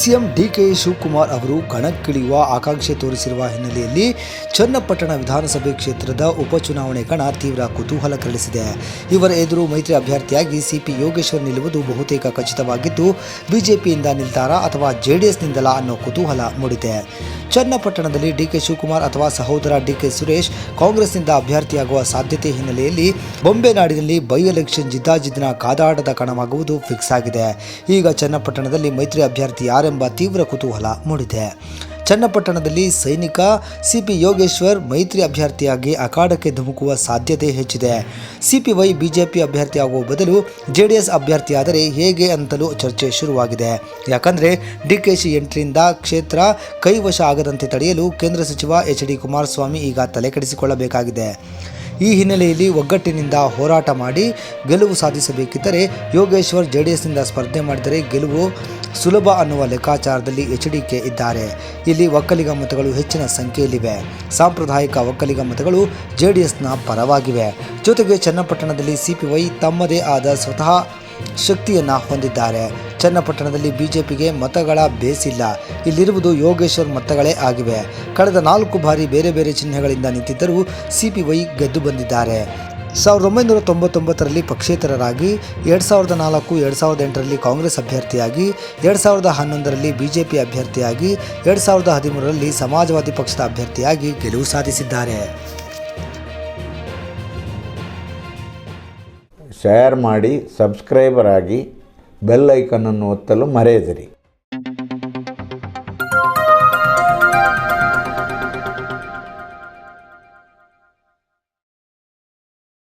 DCM DK Shivakumar ಅವರು ಕಣಕ್ಕಿಳಿಯುವ ಆಕಾಂಕ್ಷೆ ತೋರಿಸಿರುವ ಹಿನ್ನೆಲೆಯಲ್ಲಿ ಚನ್ನಪಟ್ಟಣ ವಿಧಾನಸಭೆ ಕ್ಷೇತ್ರದ ಉಪಚುನಾವಣೆ ಕಣ ತೀವ್ರ ಕುತೂಹಲ ಕೆರಳಿಸಿದೆ. ಇವರ ಎದುರು ಮೈತ್ರಿ ಅಭ್ಯರ್ಥಿಯಾಗಿ ಸಿಪಿ ಯೋಗೇಶ್ವರ್ ನಿಲ್ಲುವುದು ಬಹುತೇಕ ಖಚಿತವಾಗಿದ್ದು, ಬಿಜೆಪಿಯಿಂದ ನಿಲ್ತಾರಾ ಅಥವಾ ಜೆಡಿಎಸ್ನಿಂದಲಾ ಅನ್ನೋ ಕುತೂಹಲ ಮೂಡಿದೆ. ಚನ್ನಪಟ್ಟಣದಲ್ಲಿ ಡಿಕೆ ಶಿವಕುಮಾರ್ ಅಥವಾ ಸಹೋದರ ಡಿಕೆ ಸುರೇಶ್ ಕಾಂಗ್ರೆಸ್ನಿಂದ ಅಭ್ಯರ್ಥಿಯಾಗುವ ಸಾಧ್ಯತೆ ಹಿನ್ನೆಲೆಯಲ್ಲಿ ಬೊಂಬೆ ನಾಡಿನಲ್ಲಿ ಬೈ ಎಲೆಕ್ಷನ್ ಜಿದ್ದಾಜಿದ್ದಿನ ಕಾದಾಟದ ಕಣವಾಗುವುದು ಫಿಕ್ಸ್ ಆಗಿದೆ. ಈಗ ಚನ್ನಪಟ್ಟಣದಲ್ಲಿ ಮೈತ್ರಿ ಅಭ್ಯರ್ಥಿ ಯಾರೆಂಬ ತೀವ್ರ ಕುತೂಹಲ ಮೂಡಿದೆ. ಚನ್ನಪಟ್ಟಣದಲ್ಲಿ ಸೈನಿಕ ಸಿಪಿ ಯೋಗೇಶ್ವರ್ ಮೈತ್ರಿ ಅಭ್ಯರ್ಥಿಯಾಗಿ ಅಖಾಡಕ್ಕೆ ಧುಮುಕುವ ಸಾಧ್ಯತೆ ಹೆಚ್ಚಿದೆ. ಸಿಪಿವೈ ಬಿಜೆಪಿ ಅಭ್ಯರ್ಥಿಯಾಗುವ ಬದಲು ಜೆಡಿಎಸ್ ಅಭ್ಯರ್ಥಿಯಾದರೆ ಹೇಗೆ ಅಂತಲೂ ಚರ್ಚೆ ಶುರುವಾಗಿದೆ. ಯಾಕಂದರೆ ಡಿಕೆಶಿ ಎಂಟ್ರಿಯಿಂದ ಕ್ಷೇತ್ರ ಕೈವಶ ಆಗದಂತೆ ತಡೆಯಲು ಕೇಂದ್ರ ಸಚಿವ ಎಚ್ ಡಿ ಕುಮಾರಸ್ವಾಮಿ ಈಗ ತಲೆಕೆಡಿಸಿಕೊಳ್ಳಬೇಕಾಗಿದೆ. ಈ ಹಿನ್ನೆಲೆಯಲ್ಲಿ ಒಗ್ಗಟ್ಟಿನಿಂದ ಹೋರಾಟ ಮಾಡಿ ಗೆಲುವು ಸಾಧಿಸಬೇಕಿದ್ದರೆ ಯೋಗೇಶ್ವರ್ ಜೆಡಿಎಸ್ನಿಂದ ಸ್ಪರ್ಧೆ ಮಾಡಿದರೆ ಗೆಲುವು ಸುಲಭ ಅನ್ನುವ ಲೆಕ್ಕಾಚಾರದಲ್ಲಿ ಎಚ್ ಡಿ ಕೆ ಇದ್ದಾರೆ. ಇಲ್ಲಿ ಒಕ್ಕಲಿಗ ಮತಗಳು ಹೆಚ್ಚಿನ ಸಂಖ್ಯೆಯಲ್ಲಿವೆ. ಸಾಂಪ್ರದಾಯಿಕ ಒಕ್ಕಲಿಗ ಮತಗಳು ಜೆಡಿಎಸ್ನ ಪರವಾಗಿವೆ. ಜೊತೆಗೆ ಚನ್ನಪಟ್ಟಣದಲ್ಲಿ ಸಿಪಿವೈ ತಮ್ಮದೇ ಆದ ಸ್ವತಃ ಶಕ್ತಿಯನ್ನು ಹೊಂದಿದ್ದಾರೆ. ಚನ್ನಪಟ್ಟಣದಲ್ಲಿ ಬಿಜೆಪಿಗೆ ಮತಗಳ ಬೇಸಿಲ್ಲ. ಇಲ್ಲಿರುವುದು ಯೋಗೇಶ್ವರ್ ಮತಗಳೇ ಆಗಿವೆ. ಕಳೆದ ನಾಲ್ಕು ಬಾರಿ ಬೇರೆ ಬೇರೆ ಚಿಹ್ನೆಗಳಿಂದ ನಿಂತಿದ್ದರೂ ಸಿಪಿವೈ ಗೆದ್ದು ಬಂದಿದ್ದಾರೆ. ಸಾವಿರದ ಒಂಬೈನೂರ ತೊಂಬತ್ತೊಂಬತ್ತರಲ್ಲಿ ಪಕ್ಷೇತರರಾಗಿ, ಎರಡು ಸಾವಿರದ ನಾಲ್ಕು, ಎರಡು ಸಾವಿರದ ಎಂಟರಲ್ಲಿ ಕಾಂಗ್ರೆಸ್ ಅಭ್ಯರ್ಥಿಯಾಗಿ, ಎರಡು ಸಾವಿರದ ಹನ್ನೊಂದರಲ್ಲಿ ಬಿಜೆಪಿ ಅಭ್ಯರ್ಥಿಯಾಗಿ, ಎರಡು ಸಾವಿರದ ಹದಿಮೂರರಲ್ಲಿ ಸಮಾಜವಾದಿ ಪಕ್ಷದ ಅಭ್ಯರ್ಥಿಯಾಗಿ ಗೆಲುವು ಸಾಧಿಸಿದ್ದಾರೆ. ಶೇರ್ ಮಾಡಿ ಸಬ್ಸ್ಕ್ರೈಬರ್ ಆಗಿ ಬೆಲ್ ಐಕನನ್ನು ಒತ್ತಲು ಮರೆಯದಿರಿ.